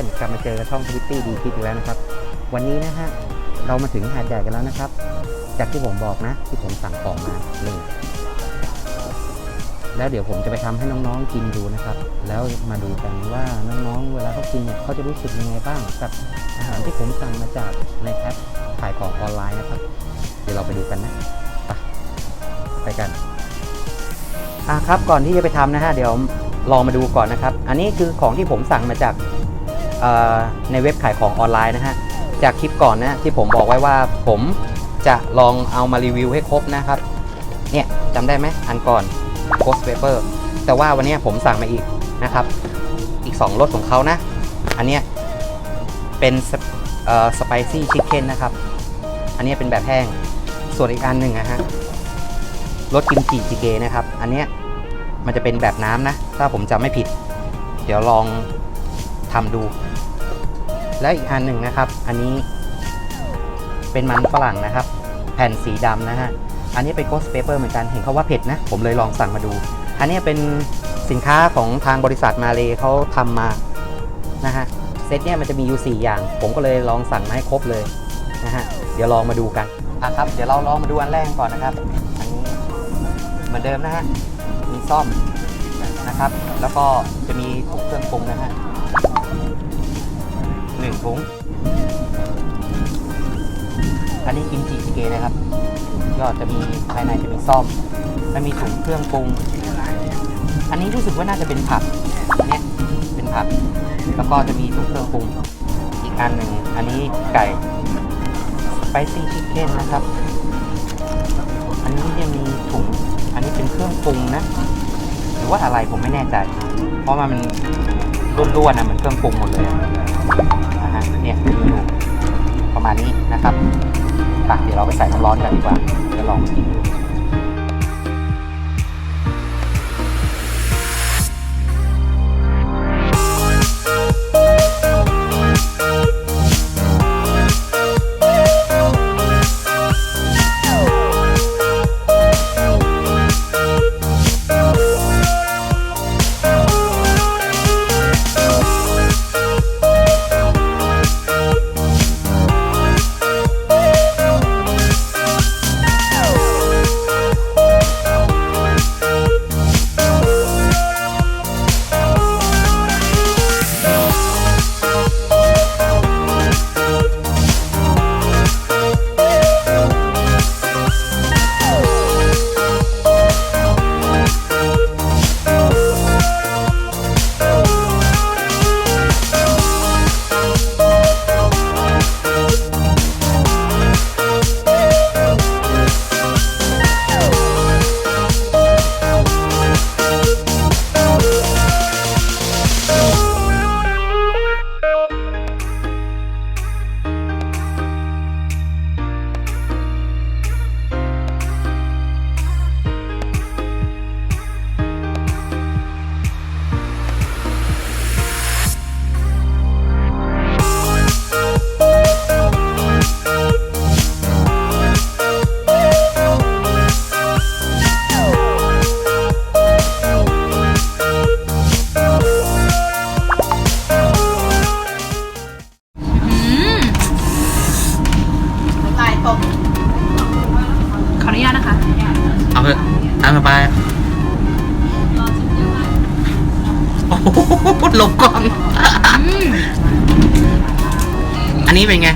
อนๆกลับมาเจอกับช่องทวิตตี้ดีคิดอีกแล้วนะครับ วันนี้นะฮะเรามาถึงหาดใหญ่กันแล้วนะครับ จากที่ผมบอกนะที่ผมสั่งของมาหนึ่งแล้วเดี๋ยวผมจะไปทำให้น้องๆกินดูนะครับ แล้วมาดูกันว่าน้องๆเวลาเขากินเนี่ยเขาจะรู้สึกยังไงบ้างกับอาหารที่ผมสั่งมาจากในแอปขายของออนไลน์นะครับ เดี๋ยวเราไปดูกันนะไปไปกันอะครับก่อนที่จะไปทำนะฮะเดี๋ยวลองมาดูก่อนนะครับ อันนี้คือของที่ผมสั่งมาจาก ในเว็บขายของออนไลน์นะฮะ จากคลิปก่อนนะที่ผมบอกไว้ว่าผมจะลองเอามารีวิวให้ครบนะครับ เนี่ยจำได้ไหมอันก่อน Ghost Paper แต่ว่าวันนี้ผมสั่งมาอีกนะครับ อีก 2รสของเขานะ อันเนี้ยเป็นสไปซี่ชิคเก้นนะครับ อันเนี้ยเป็นแบบแห้ง ส่วนอีกอันหนึ่งนะฮะรสกิมจิจิเกนะครับ อันเนี้ยมันจะเป็นแบบน้ำนะ ถ้าผมจำไม่ผิด เดี๋ยวลองทำดู และอีกอันหนึ่งนะครับ อันนี้เป็นมันฝรั่งนะครับ แผ่นสีดำนะฮะ อันนี้เป็น Ghost Paper เหมือนกัน เห็นเขาว่าเผ็ดนะ ผมเลยลองสั่งมาดู อันนี้เป็นสินค้าของทางบริษัทมาเลเขาทำมานะฮะ เซตเนี่ยมันจะมีอยู่ 4 อย่าง ผมก็เลยลองสั่งมาให้ครบเลยนะฮะ เดี๋ยวลองมาดูกันอะครับ เดี๋ยวเราลองมาดูอันแรกก่อนนะครับ อันนี้เหมือนเดิมนะฮะ มีซ่อมนะครับ แล้วก็จะมีถุงเครื่องปรุงนะฮะ ถุง อันนี้กิมจิจิเกนะครับก็จะมีภายในจะมีซ่อม และมีถุงเครื่องปรุง อันนี้รู้สึกว่าน่าจะเป็นผักอันเนี้ยเป็นผัก แล้วก็จะมีถุงเครื่องปรุง อีกอันหนึ่งอันนี้ไก่สไปซี่ชิคเก้นนะครับ อันนี้ยังมีถุง อันนี้เป็นเครื่องปรุงนะ หรือว่าอะไรผมไม่แน่ใจ เพราะมันร่วนๆนะเหมือนเครื่องปรุงหมดเลย เนี่ยมีอยู่ประมาณนี้นะครับไปเดี๋ยวเราไปใส่น้ำร้อนกันดีกว่าเดี๋ยวลองกินดู อันนี้เป็นไง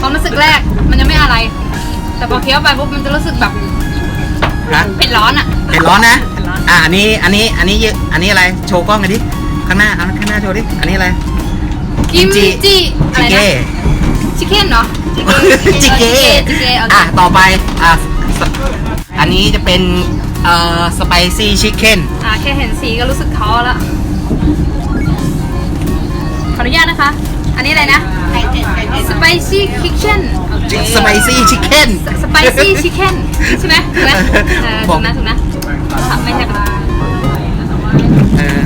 ความรู้สึกแรกมันยังไม่อะไร แต่พอเคี้ยวไปปุ๊บมันจะรู้สึกแบบฮะ เผ็ดร้อนอะ เผ็ดร้อนนะ เผ็ดร้อน อะอันนี้อันนี้อันนี้อันนี้อะไร โชว์กล้องกันดิ ข้างหน้าเอาข้างหน้าโชว์ดิ อันนี้อะไร กิมจิ จิอะจิไรเก้นะชิคเก้นเนาะจิเก้จิเก้โอเคอะ ต่อไป อะสอันนี้จะเป็น เอ่อ สไปซี่ชิคเก้น อ่าแค่เห็นสีก็รู้สึกท้อแล้วขออ นุญาตนะคะ อันนี้อะไรนะ spicy kitchen สไปซี่ชิคเก้น spicy chicken ใช่ไหมถูกไหมเออถูกนะถูกนะทำไม่ใช่ปะเออ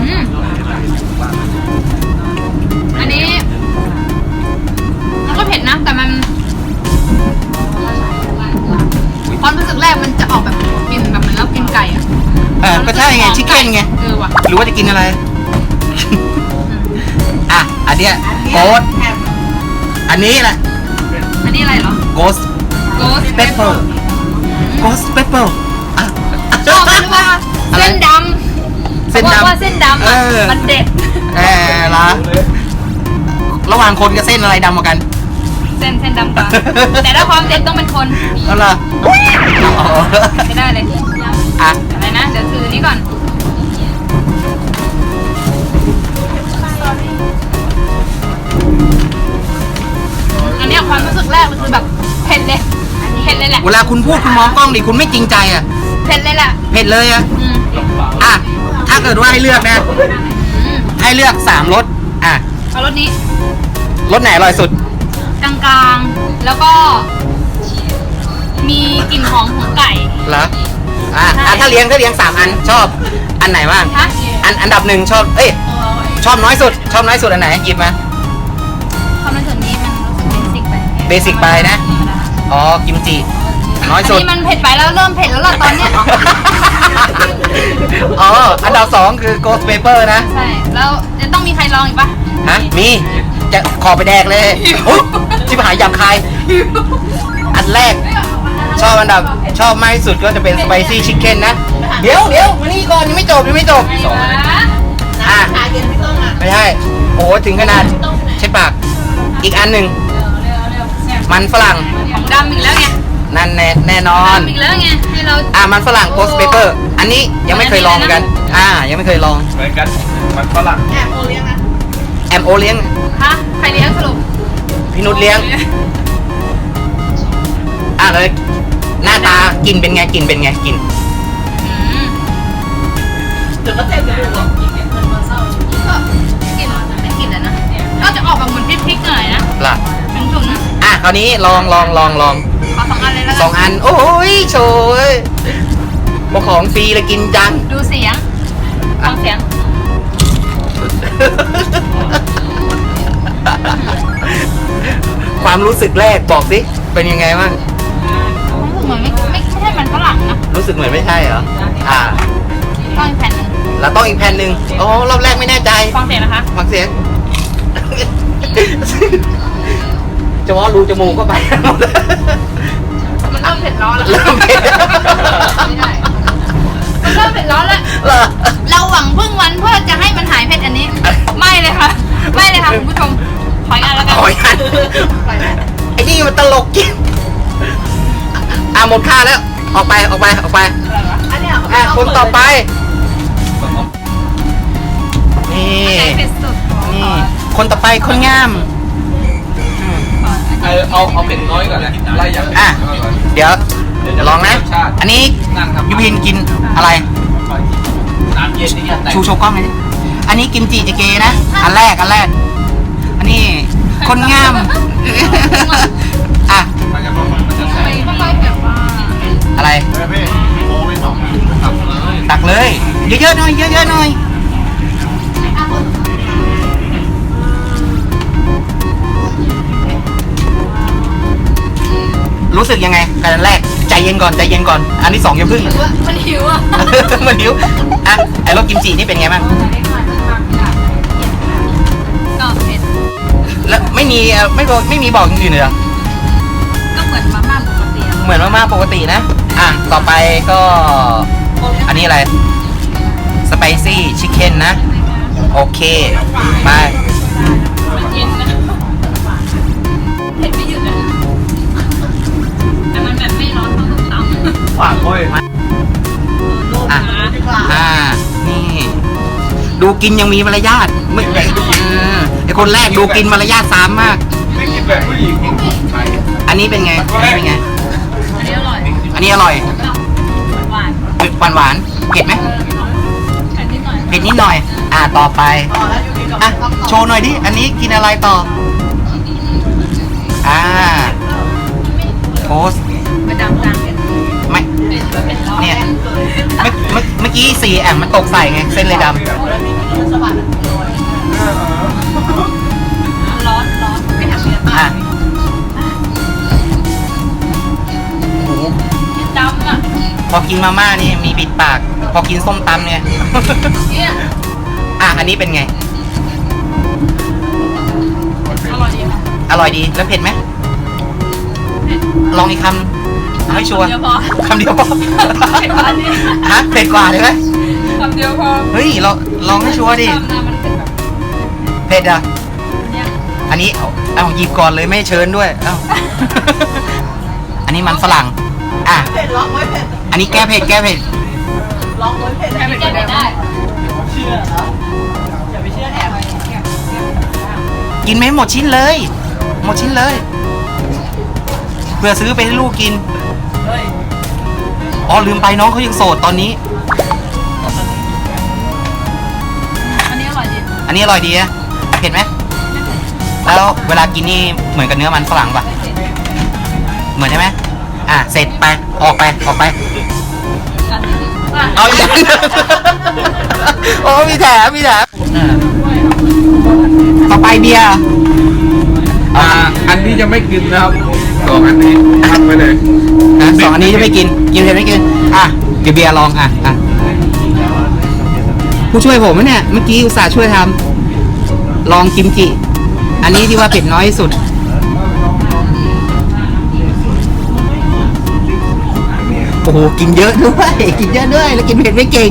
อืมอันนี้ มันก็เผ็ดนะ แต่มันความรู้สึกแรกมันจะออกแบบกลิ่นแบบเหมือนเรากินไก่อะเออก็ใช่ไงชิคเก้นไง เออว่ะ หรือว่าจะกินอะไร อะ อันเนี้ยโกดอันนี้แหละอันนี้อะไรเหรอ โกส Ghost pepper โกสเปเปอร์อะชอบมันว่าอะไร เส้นดำเส้นดำขาบอกว่าเส้นดำอะเออมันเด็ดแหมละระหว่างคนกับเส้นอะไรดำกว่ากัน เส้นเส้นดำกว่าแต่ถ้าความเด็ดต้องเป็นคนเอาล่ะอ๋อไม่ได้เลยอะอะไรนะเดี๋ยวถือนี้ก่อนอัน แรกมันคือแบบเผ็ดเลยเผ็ดเลยแหละเวลาคุณพูดคุณมองกล้องดิคุณไม่จริงใจอะเผ็ดเลยแหละเผ็ดเลยอะอืมอะถ้าเกิดว่าให้เลือกนะ อืมให้เลือกสามรสอะเอารสนี้รสไหนอร่อยสุด กลางๆ แล้วก็ มีกลิ่นหอมของไก่ เหรออะใช่อะถ้าเลี้ยงถ้าเลี้ยงสามอันชอบอันไหนบ้าง ฮะ อันอันดับหนึ่งชอบ เอ้ยชอบน้อยสุด ชอบน้อยสุดอันไหนหยิบมา เบสิกไปเบสิกไปนะ อ๋อ กิมจิ น้อยอันสุด นี้มันเผ็ดไปแล้วเริ่มเผ็ดแล้วล่ะตอนเนี้ยอ๋อ อันดับสองคือ Ghost Paper นะ ใช่แล้วจะต้องมีใครลองอีกปะฮะ มี จะขอไปแดกเลยอุ๊ยชิบหายหยาบคาย อันแรก ชอบอันดับชอบมากที่สุดก็จะเป็น Spicy Chicken นะ เดี๋ยวเดี๋ยวมานี่ก่อนยังไม่จบยังไม่จบสองอะไม่ใช่ โอ้โหถึงขนาดใช่ปาก อีกอันหนึ่ง มันฝรั่งของดำอีกแล้วไงนั่นแน่แน่นอน ดำอีกแล้วไงให้เรา อะมันฝรั่ง Ghost Paper อันนี้ยังไม่เคยลองเหมือนกัน อ่า ยังไม่เคยลองเหมือนกันมันฝรั่งแอมโอเลี้ยงฮะใครเลี้ยงสรุปพี่นุชเลี้ยง อะเลยหน้าตากินเป็นไงกินเป็นไงกินอืมก็กลิ่นไม่กลิ่นอะนะก็จะออกแบบเหมือนพริกๆหน่อย คราวนี้ลองลองลองลองขอสองอันเลยแล้วสกัองอัน โอ้ยโชยบอของฟรีเลยกินจัง ดูเสียงฟังเสียงความรู้สึกแรกบอกสิเป็นยังไงบ้างรู้สึกเหมือนไม่ไม่ไม่ใช่มันฝรั่งนะรู้สึกเหมือนไม่ใช่เหรออ่า ต้องอีกแผ่นหนึงแล้วต้องอีกแผ่นหนึ่งโอ้รอบแรกไม่แน่ใจ ฟังเสียงนะคะ ฟังเสียง จะว่ารูจมูกก็ไปหมดแล้วมันเริ่มเผ็ดร้อนแล้วเริ่มเผ็ดไม่ได้มันเริ่มเผ็ดร้อนแล้วเหรอเราหวังพึ่งวันเพื่อจะให้มันหายเผ็ดอันนี้ ไม่เลยค่ะ ไม่เลยค่ะคุณผู้ชมถอยอันแล้วกันขอยันไอ้นี่มันตลกจริงอะหมดค่าแล้ว ออกไปออกไปออกไปอะคนต่อไปนี่ใจเผ็ดสุดขอนี่ขอคนต่อไปคนงาม เออเอาเอาเป็ดน้อยก่อนนะไล่อย่างอะเดี๋ยวลองนะ อันนี้นั่งทำยูพินกินอะไร น้ำเย็นนี่แตกชูโชว์กล้องเลยดิอันนี้กิมจิเจเกนะ อันแรก อันแรก อันนี้คนงาม อะมันจะมันจะแตไม่กค่อยแบบว่าอะไรพี่โอ้ไม่สองทำเลยตักเลย เยอะๆหน่อย เยอะๆหน่อย รู้สึกยังไงกันอันแรกใจเย็นก่อนใจเย็นก่อน อันที่สองอย่าพึ่ง มันหิวอะมันหิวอะไอ้รสกิมจินี่เป็นไงบ้างก็เผ็ดแล้วไม่มีเอ่อไม่บอกไม่มีบอกอย่างอื่นเลยเหรอก็เหมือนมาม่าปกติอะเหมือนมาม่าปกตินะ อะ ต่อไปก็ อันนี้อะไรสไปซี่ชิคเก้นนะ โอเค ไป ฝากค่อยอะอ่า นี่ ดูกินยังมีมารยาทไม่เออไอคนแรกดูกินมารยาทสามมาก ไม่กินแบบผู้หญิงใช่อันนี้เป็นไงอันนี้เป็นไง อันนี้อร่อย อันนี้อร่อย หวานหวานหวานๆเผ็ดไหมๆแค่นิดหน่อยเผ็ดนิดหน่อย อ่าต่อไปอะโชว์หน่อยดิ อันนี้กินอะไรต่อ อ่าโทสต์ประจำจานเผ็ดไม่ เผ็ดว่าเผ็ดร้อนเนี่ยเมื่อเมื่อเมื่อกี้สีแอมมันตกใส่ไง เส้นเลยดร้อนร้อนไม่ทำเนื้อำอะโอ้โหดำอะพอกินมาม่านี่มีปิดปาก พอกินส้มตำเนี่ย เนี่ยอะ อันนี้เป็นไง อร่อยดีค่ะอร่อยดีแล้วเผ็ดไหมเผ็ดลองอีกคำ เอาให้ชัวร์คำเดียวพอคำเดียวพอเผ็ดกว่านี้ ฮะเผ็ดกว่าเลยไหมคำเดียวพอเฮ้ยลองลองให้ชัวร์ดิคำนะมันเป็นแบบเผ็ดอะ เนี่ยอันนี้เอาเอาหยิบก่อนเลยไม่เชิญด้วยเอ้า อันนี้มันฝรั่ง อะ เผ็ดร้องไว้เผ็ดอันนี้แก้เผ็ดแก้เผ็ด ร้องไว้เผ็ดแค่ไม่ได้ได้เชื่อนะอย่าไปเชื่อแอบกินไม่หมดชิ้นเลย หมดชิ้นเลย เพื่อซื้อไปให้ลูกกินเฮ้ย อ๋อลืมไปน้องเขายังโสดตอนนี้ อันนี้อร่อยดีอันนี้อร่อยดีนะเผ็ดไหมแล้วเวลากินนี่เหมือนกับเนื้อมันฝรั่งปะเหมือนใช่ไหมอะเสร็จไปออกไปออกไปอันนี้อะเอาอีกโอ้มีแถมมีแถมต่อไปเบียร์อ่า อันนี้จะไม่กินนะครับ สองอันนี้ทำไปเลยนะสองอันนี้จะไม่กินกินเผ็ดไม่กินอะเดี๋ยวเบียร์ลองอะอะผู้ช่วยผมนะเนี่ยเมื่อกี้อุตส่าห์ช่วยทำลองกิมจิอันนี้ที่ว่าเผ็ดน้อยที่สุด โอ้โหกินเยอะด้วย กินเยอะด้วย แล้วกินเผ็ดไม่เก่ง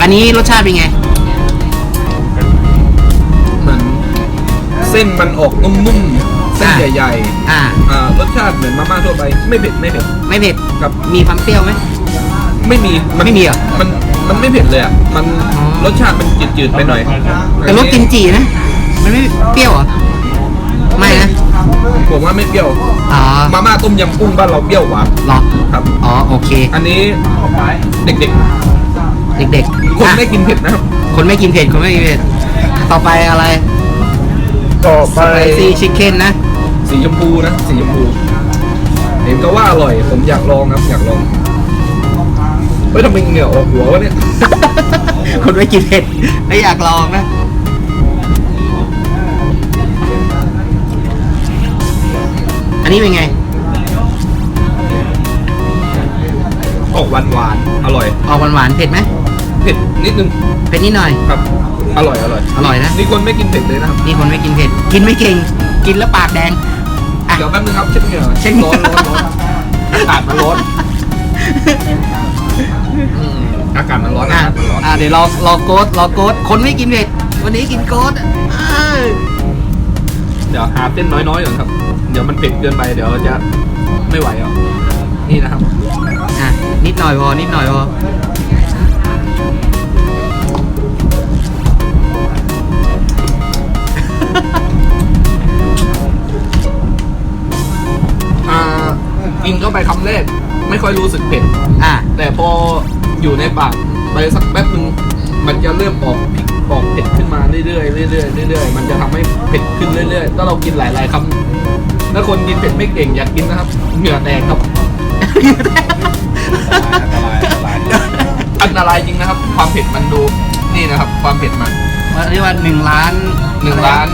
อันนี้รสชาติเป็นไง เส้นมันออกนุ่มๆเส้นอะใหญ่อ่า ๆอ่ารสชาติเหมือนมาม่าทั่วไปไม่เผ็ดไม่เผ็ดไม่เผ็ด กับ มีความเปรี้ยวไหม ไม่มีไม่มีเหรอ มันมันไม่เผ็ดเลยอะ มันอ๋อรสชาติมันจืดๆไปหน่อยแต่รสกิมจินะ มันไม่เปรี้ยวเหรอ ไม่นะ ผมว่าไม่เปรี้ยว อ๋อมาม่าต้มยำกุ้งบ้านเราเปรี้ยวกว่าหรอ ครับ อ๋อ โอเค อันนี้เด็กเด็กๆ ๆ คนอะไม่กินเผ็ดนะครับ คนไม่กินเผ็ดคนไม่กินเผ็ด ต่อไปอะไร ต่อสไปซี่ชิคเก้นนะ สีชมพูนะ สีชมพูเห็นก็ว่าอร่อย ผมอยากลองครับ อยากลอง เฮ้ยทำไมเหงื่อออกหัววะเนี่ย คนไม่กินเผ็ดไม่อยากลองนะ อันนี้เป็นไง ออกหวานหวานๆอร่อย ออกหวานๆเผ็ดไหมเผ็ดนิดนึง เผ็ดนิดหน่อย ครับ อร่อยอร่อย อร่อยนะ นี่คนไม่กินเผ็ดเลยนะครับ นี่คนไม่กินเผ็ด กินไม่เก่ง กินแล้วปากแดง อะ เดี๋ยวแป๊บนึงครับเช็ดเหงื่อเช็ดเหงื่ร้ออนร้อนร้อนอากาศมันร้อนอืมอากาศมันร้อนอะอากาศมันร้อน อะเดี๋ยวรอรอโกดรอโกดคนไม่กินเผ็ด วันนี้กินโกดเอ้ยเดี๋ยวหาเส้นน้อยๆก่อนครับ เดี๋ยวมันเผ็ดเกินไปเดี๋ยวจะไม่ไหวอะนี่นะครับ อะนิดหน่อยพอนิดหน่อยพอ กินเข้าไปคำแรก ไม่ค่อยรู้สึกเผ็ด อะ แต่พออยู่ในปากไปสักแป๊บนึงมันจะเริ่มออกพริกออกเผ็ดขึ้นมาเรื่อยๆเรื่อยๆเรื่อยๆมันจะทำให้เผ็ดขึ้นเรื่อยๆถ้าเรากินหลายๆคำถ้าคนกินเผ็ดไม่เก่งอยากกินนะครับเหงื่อแตกครับ อันตรายจริงนะครับ ความเผ็ดมันดูนี่นะครับ ความเผ็ดมันเรียกว่าหนึ่งล้านหนึ่งล้าน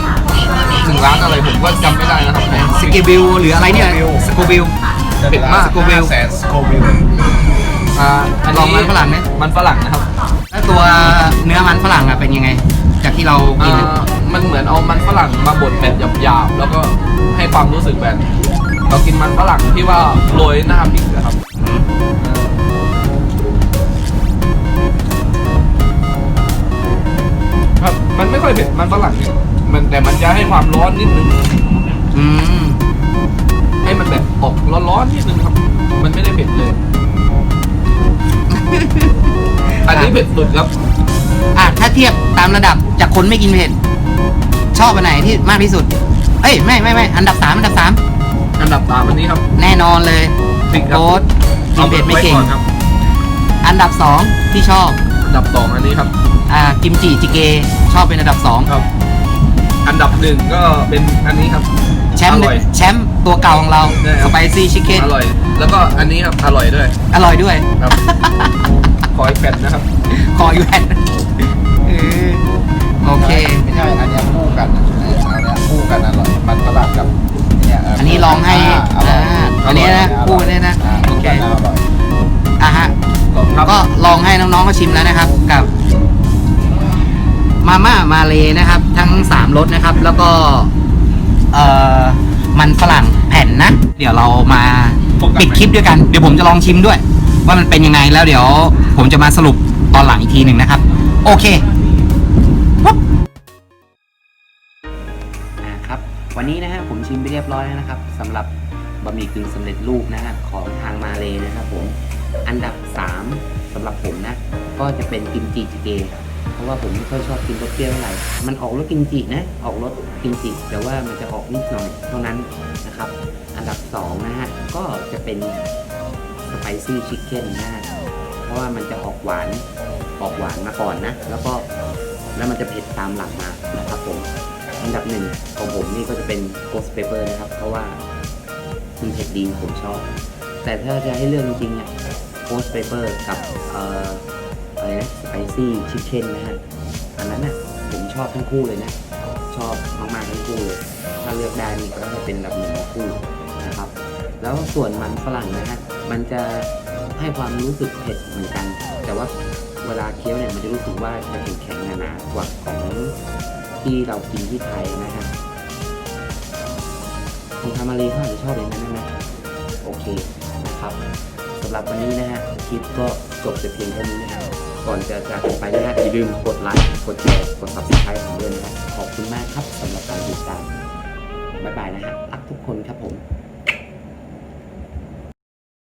หนึ่งล้านอะไรผมก็จำไม่ได้นะครับแหมสกิบิลหรืออะไรเนี่ยสกูบิล เผ็ดมากสกูบิลแสนสโคบิลอ่าอันลองนี้มันฝรั่งไหมมันฝรั่งนะครับแล้วตัวเนื้อมันฝรั่งอะเป็นยังไง จากที่เรากินอ่ามันเหมือนเอามันฝรั่งมาบดแบบหยาบๆ แล้วก็ให้ความรู้สึกแบบเรากินมันฝรั่งที่ว่าโรยหน้าพริกนะครับครับ มันไม่ค่อยเผ็ดมันฝรั่งเนี่ยมันแต่มันจะให้ความร้อนนิดนึง อืม ให้มันแบบออกร้อนๆนิดนึงครับ มันไม่ได้เผ็ดเลย อันนี้เผ็ดสุดครับ อะถ้าเทียบตามระดับจากคนไม่กินเผ็ด ชอบอันไหนที่มากที่สุด เอ้ยไม่ไม่ไม่อันดับสามอันดับสามอันดับสามอันนี้ครับ แน่นอนเลยพริกครับโค้ดกินเผ็ดไม่เก่งอาว้อนครับ อันดับสองที่ชอบ อันดับสองอันนี้ครับ อ่ากิมจิจิเก ชอบเป็นอันดับสองครับ อันดับหนึ่งก็เป็นอันนี้ครับ แชมป์อร่อย แชมป์ตัวเก่าของเราใช่คสรับ ไปซี่ชิคเก้นอร่อย แล้วก็อันนี้ครับอร่อยด้วยอร่อยด้วย ครับ ขออีกแผ่นนะครับ ขออยู่แผ่นเออโอเค ไม่ใช่ อันเนี้ยคู่กันนะเอาเนี้ยคู่กันอร่อย มันฝรั่งกับเนี่ยเอันนี้ลองให้อร่อยอ่าอันนี้นะคู่เนี่ยนะอ่าโอเคอร่อยอะฮะครับก็ลองให้น้องๆก็ชิมแล้วนะครับ กับ มาม่ามาเลนะครับ ทั้งสามรสนะครับ แล้วก็ เอ่อมันฝรั่งแผ่นนะ เดี๋ยวเรามาปิดคลิปด้วยกัน เดี๋ยวผมจะลองชิมด้วย ว่ามันเป็นยังไงแล้วเดี๋ยวผมจะมาสรุปตอนหลังอีกทีหนึ่งนะครับ โอเคปุ๊บอ่าครับวันนี้นะฮะผมชิมไปเรียบร้อยแล้วนะครับสำหรับบะหมี่กึ่งสำเร็จรูปนะฮะของทางมาเลนะครับผมอันดับ 3สำหรับผมนะ ก็จะเป็นกิมจิจิเก เพราะว่าผมไม่ค่อยชอบกินรสเปรี้ยวเท่าไหร่ มันออกรสกิมจินะ ออกรสกิมจิแต่ว่ามันจะออกนิดหน่อยเท่านั้นนะครับ อันดับ2นะฮะ ก็จะเป็นสไปซี่ชิคเก้นนะฮะ เพราะว่ามันจะออกหวาน ออกหวานมาก่อนนะ แล้วก็แล้วมันจะเผ็ดตามหลังมานะครับผม อันดับหนึ่งของผมนี่ก็จะเป็น Ghost Pepper นะครับ เพราะว่ามันเผ็ดดีผมชอบ แต่ถ้าจะให้เลือกจริงๆเนี่ย Ghost Pepper กับเอ่อ อะไรนะ Spicy Chicken นะฮะอันนั้นน่ะผมชอบทั้งคู่เลยนะ ชอบมากๆทั้งคู่เลย ถ้าเลือกได้นี่ก็จะเป็นอันดับหนึ่งคู่นะครับ แล้วส่วนมันฝรั่งนะฮะมันจะให้ความรู้สึกเผ็ดเหมือนกัน แต่ว่าเวลาเคี้ยวเนี่ยมันจะรู้สึกว่าจะแข็งหนาๆกว่าของที่เรากินที่ไทยนะฮะคนทำมาเลเขาอาจจะชอบอย่างนั้นนะโอเคนะครับสำหรับวันนี้นะฮะคลิปก็จบแต่เพียงเท่านี้นะฮะ ก่อนจะจากกันไปนะฮะอย่าลืมกดไลค์กดแชร์กด subscribe ผมด้วยนะฮะขอบคุณมากครับสำหรับการติดตามบ๊ายบายนะฮะรักทุกคนครับผม